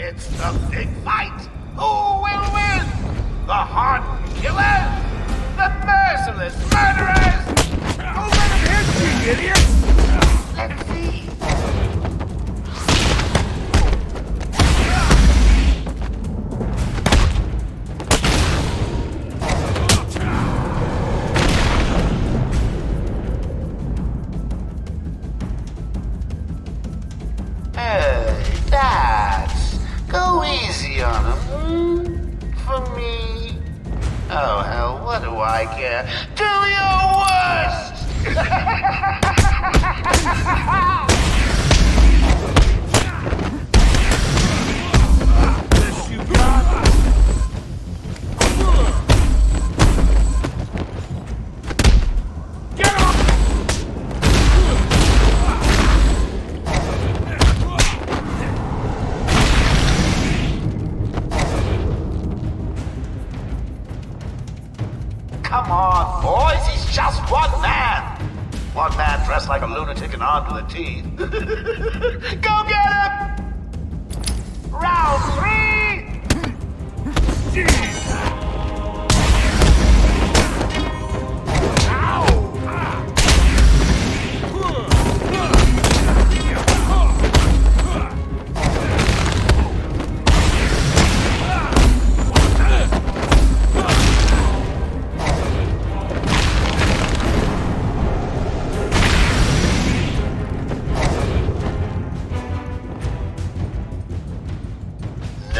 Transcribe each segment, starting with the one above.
It's the big fight. Who will win? The hardened go easy on him. For me. Oh hell, what do I care? Do your worst! Come on, boys, he's just one man. One man dressed like a lunatic and armed to the teeth. Go get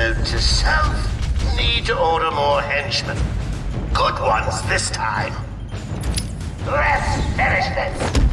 To self, need to order more henchmen. Good ones this time. Let's finish this.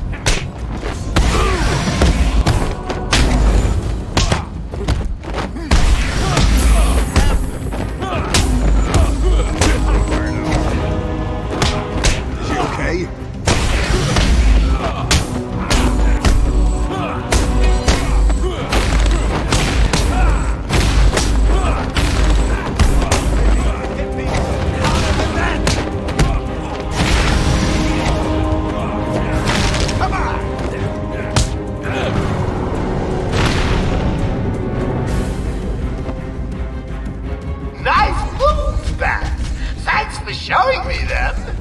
Showing me them.